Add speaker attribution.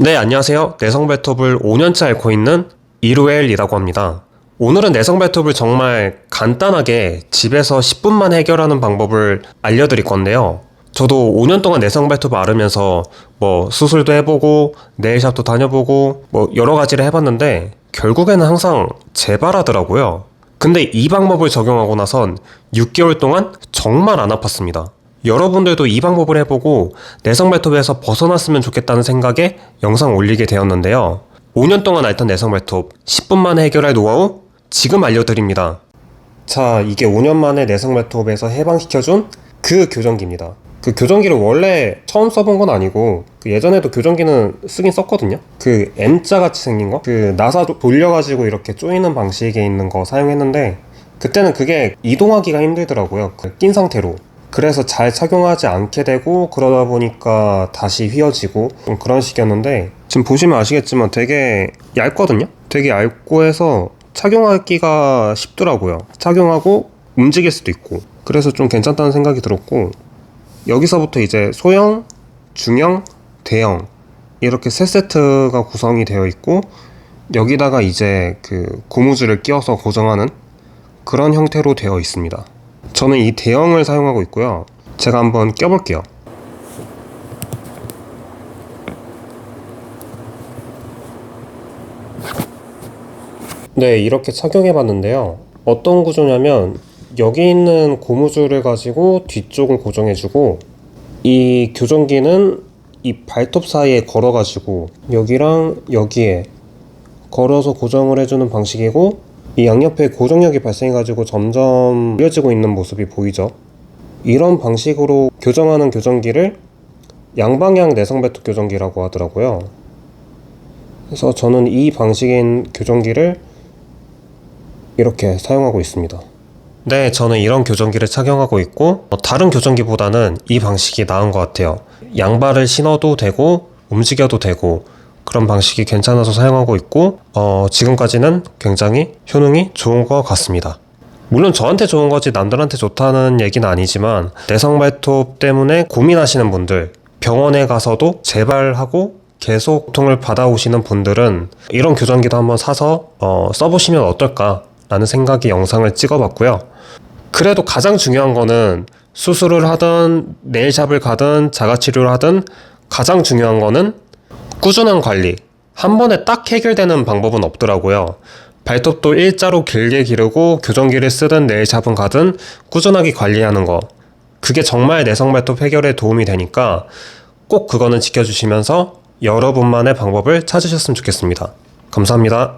Speaker 1: 네, 안녕하세요. 내성 발톱을 5년째 앓고 있는 이루엘이라고 합니다. 오늘은 내성 발톱을 정말 간단하게 집에서 10분만 해결하는 방법을 알려드릴 건데요. 저도 5년 동안 내성 발톱을 앓으면서 뭐 수술도 해보고 네일샵도 다녀보고 뭐 여러 가지를 해봤는데 결국에는 항상 재발하더라고요. 근데 이 방법을 적용하고 나선 6개월 동안 정말 안 아팠습니다. 여러분들도 이 방법을 해보고 내성 발톱에서 벗어났으면 좋겠다는 생각에 영상 올리게 되었는데요. 5년 동안 앓던 내성 발톱 10분 만에 해결할 노하우 지금 알려드립니다. 자, 이게 5년 만에 내성 발톱에서 해방시켜준 그 교정기입니다. 그 교정기를 원래 처음 써본 건 아니고 그 예전에도 교정기는 쓰긴 썼거든요. 그 M자 같이 생긴 거, 그 나사 도- 돌려가지고 이렇게 조이는 방식에 있는 거 사용했는데 그때는 그게 이동하기가 힘들더라고요. 그 낀 상태로. 그래서 잘 착용하지 않게 되고 그러다 보니까 다시 휘어지고 좀 그런 식이었는데 지금 보시면 아시겠지만 되게 얇거든요. 되게 얇고 해서 착용하기가 쉽더라고요. 착용하고 움직일 수도 있고 그래서 좀 괜찮다는 생각이 들었고 여기서부터 이제 소형, 중형, 대형 이렇게 세 세트가 구성이 되어 있고 여기다가 이제 그 고무줄을 끼워서 고정하는 그런 형태로 되어 있습니다. 저는 이 대형을 사용하고 있고요. 제가 한번 껴볼게요. 네, 이렇게 착용해 봤는데요. 어떤 구조냐면 여기 있는 고무줄을 가지고 뒤쪽을 고정해 주고 이 교정기는 이 발톱 사이에 걸어 가지고 여기랑 여기에 걸어서 고정을 해주는 방식이고 이 양옆에 고정력이 발생해 가지고 점점 느려지고 있는 모습이 보이죠. 이런 방식으로 교정하는 교정기를 양방향 내성 발톱 교정기라고 하더라고요. 그래서 저는 이 방식인 교정기를 이렇게 사용하고 있습니다. 네, 저는 이런 교정기를 착용하고 있고 어, 다른 교정기보다는 이 방식이 나은 것 같아요. 양발을 신어도 되고 움직여도 되고 그런 방식이 괜찮아서 사용하고 있고 어, 지금까지는 굉장히 효능이 좋은 것 같습니다. 물론 저한테 좋은 거지 남들한테 좋다는 얘기는 아니지만 내성 발톱 때문에 고민하시는 분들 병원에 가서도 재발하고 계속 고통을 받아오시는 분들은 이런 교정기도 한번 사서 어, 써보시면 어떨까 라는 생각이 영상을 찍어봤고요. 그래도 가장 중요한 거는 수술을 하든 네일샵을 가든 자가치료를 하든 가장 중요한 거는 꾸준한 관리. 한 번에 딱 해결되는 방법은 없더라고요. 발톱도 일자로 길게 기르고 교정기를 쓰든 네일샵은 가든 꾸준하게 관리하는 거. 그게 정말 내성 발톱 해결에 도움이 되니까 꼭 그거는 지켜주시면서 여러분만의 방법을 찾으셨으면 좋겠습니다. 감사합니다.